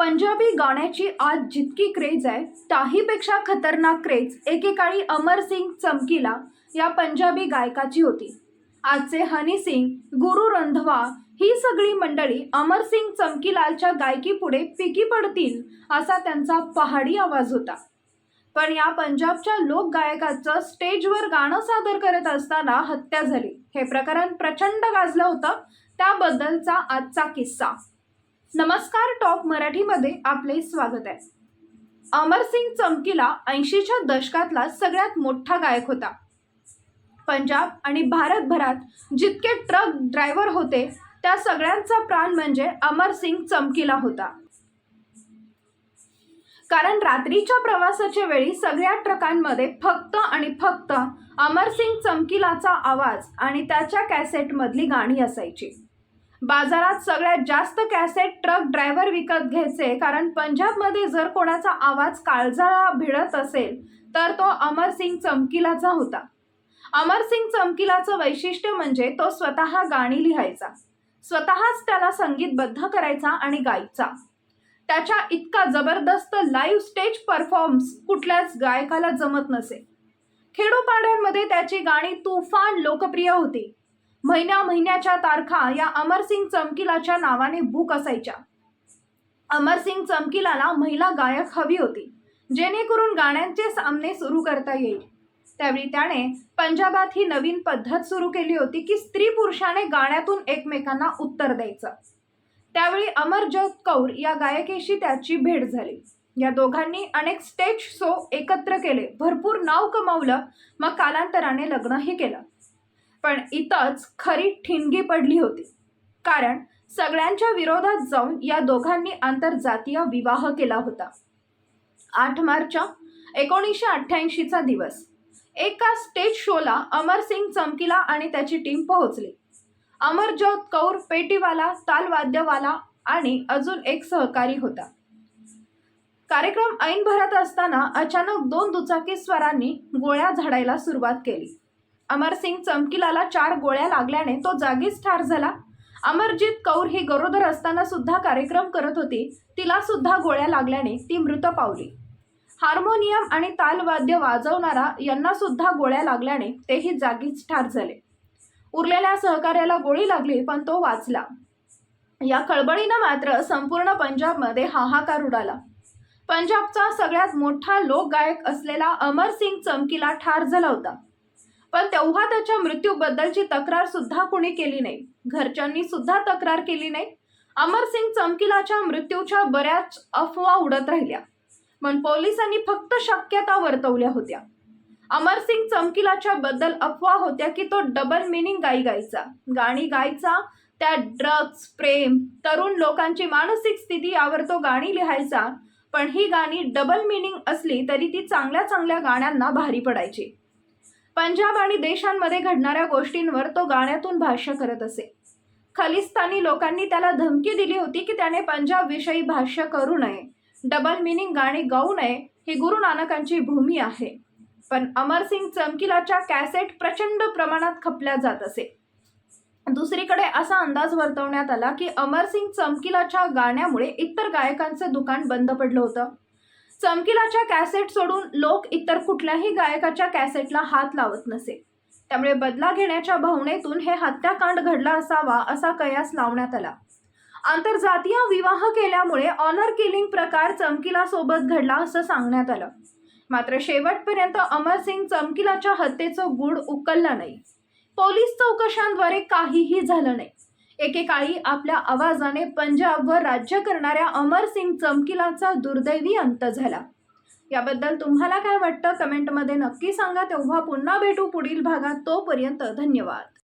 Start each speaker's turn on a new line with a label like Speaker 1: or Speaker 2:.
Speaker 1: पंजाबी गाण्याची आज जितकी क्रेज आहे त्याहीपेक्षा खतरनाक क्रेज एकेकाळी अमरसिंग चमकीला या पंजाबी गायकाची होती. आजचे हनी सिंग गुरु रंधवा ही सगळी मंडळी अमरसिंग चमकीलालच्या गायकीपुढे पिकी पडतील असा त्यांचा पहाडी आवाज होता. पण या पंजाबच्या लोकगायकाचं स्टेजवर गाणं सादर करत असताना हत्या झाली. हे प्रकरण प्रचंड गाजलं होतं त्याबद्दलचा आजचा किस्सा. नमस्कार टॉप मराठीमध्ये आपले स्वागत आहे. अमरसिंग चमकीला ऐंशीच्या दशकातला सगळ्यात मोठा गायक होता. पंजाब आणि भारतभरात जितके ट्रक ड्रायव्हर होते त्या सगळ्यांचा प्राण म्हणजे अमरसिंग चमकीला होता. कारण रात्रीच्या प्रवासाच्या वेळी सगळ्या ट्रकांमध्ये फक्त आणि फक्त अमरसिंग चमकीलाचा आवाज आणि त्याच्या कॅसेटमधली गाणी असायची. बाजारात सगळ्यात जास्त कॅसेट ट्रक ड्रायव्हर विकत घ्यायचे कारण पंजाबमध्ये जर कोणाचा आवाज काळजाला भिडत असेल तर तो अमरसिंग चमकिलाचा होता. अमरसिंग चमकीलाचं वैशिष्ट्य म्हणजे तो स्वतः गाणी लिहायचा. स्वतःच त्याला संगीतबद्ध करायचा आणि गायचा. त्याच्या इतका जबरदस्त लाईव्ह स्टेज परफॉर्म्स कुठल्याच गायकाला जमत नसे. खेडोपाड्यांमध्ये त्याची गाणी तुफान लोकप्रिय होती. महिन्या महिन्याच्या तारखा या अमरसिंग चमकिलाच्या नावाने बुक असायच्या. अमरसिंग चमकिलाला महिला गायक हवी होती जेणेकरून गाण्यांचे सामने सुरू करता येईल. त्यावेळी त्याने पंजाबात ही नवीन पद्धत सुरू केली होती की स्त्री पुरुषाने गाण्यातून एकमेकांना उत्तर द्यायचं. त्यावेळी अमरजोत कौर या गायकेशी त्याची भेट झाली. या दोघांनी अनेक स्टेज शो एकत्र केले भरपूर नाव कमावलं मग कालांतराने लग्नही केलं. पण इथंच खरी ठिणगी पडली होती. कारण सगळ्यांच्या विरोधात जाऊन या दोघांनी आंतरजातीय विवाह केला होता. आठ मार्च एकोणीसशे अठ्ठ्याऐंशीचा दिवस. एका स्टेज शोला अमरसिंग चमकीला आणि त्याची टीम पोहोचली. अमरजोत कौर पेटीवाला तालवाद्यवाला आणि अजून एक सहकारी होता. कार्यक्रम ऐन भरत असताना अचानक दोन दुचाकी स्वरांनी गोळ्या झाडायला सुरुवात केली. अमरसिंग चमकीलाला चार गोळ्या लागल्याने तो जागीच ठार झाला. अमरजीत कौर ही गरोदर असताना सुद्धा कार्यक्रम करत होती. तिला सुद्धा गोळ्या लागल्याने ती मृत पावली. हार्मोनियम आणि तालवाद्य वाजवणारा यांना सुद्धा गोळ्या लागल्याने तेही जागीच ठार झाले. उरलेल्या सहकार्याला गोळी लागली पण तो वाचला. या खळबळीनं मात्र संपूर्ण पंजाबमध्ये हाहाकार उडाला. पंजाबचा सगळ्यात मोठा लोकगायक असलेला अमरसिंग चमकीला ठार झाला होता. पण तेव्हा त्याच्या मृत्यूबद्दलची तक्रार सुद्धा कोणी केली नाही. घरच्यांनी सुद्धा तक्रार केली नाही. अमरसिंग चमकिलाच्या मृत्यूच्या बऱ्याच अफवा उडत राहिल्या. पण पोलिसांनी फक्त शक्यता वर्तवल्या होत्या. अमरसिंग चमकिलाच्या बद्दल अफवा होत्या की तो डबल मिनिंग गाई गायचा. गाणी गायचा त्या ड्रग्ज प्रेम तरुण लोकांची मानसिक स्थिती यावर तो गाणी लिहायचा. पण ही गाणी डबल मिनिंग असली तरी ती चांगल्या चांगल्या गाण्यांना भारी पडायची. पंजाब आणि देशांमध्ये घडणाऱ्या गोष्टींवर तो गाण्यातून भाष्य करत असे. खलिस्तानी लोकांनी त्याला धमकी दिली होती की त्याने पंजाब विषयी भाष्य करू नये. डबल मिनिंग गाणी गाऊ नये ही गुरु नानकांची भूमी आहे. पण अमरसिंग चमकिलाच्या कॅसेट प्रचंड प्रमाणात खपल्या जात असे. दुसरीकडे असा अंदाज वर्तवण्यात आला की अमरसिंग चमकिलाच्या गाण्यामुळे इतर गायकांचं दुकान बंद पडलं होतं. चमकीलाच्या कॅसेट सोडून लोक इतर कुठल्याही गायकाच्या कॅसेटला हात लावत नसे. त्यामुळे बदला घेण्याच्या भावनेतून हे हत्याकांड घडला असावा असा कयास लावण्यात आला. आंतरजातीय विवाह केल्यामुळे ऑनर किलिंग प्रकार चमकीला सोबत घडला असं सांगण्यात आलं. मात्र शेवटपर्यंत अमरसिंग चमकीलाच्या हत्येचं गूढ उकललं नाही. पोलीस चौकशांद्वारे काहीही झालं नाही. एकेकाळी आपल्या आवाजाने पंजाबवर राज्य करणाऱ्या अमरसिंग चमकिलाचा दुर्दैवी अंत झाला. याबद्दल तुम्हाला काय वाटतं? कमेंटमध्ये नक्की सांगा. तेव्हा पुन्हा भेटू पुढील भागात. तोपर्यंत धन्यवाद.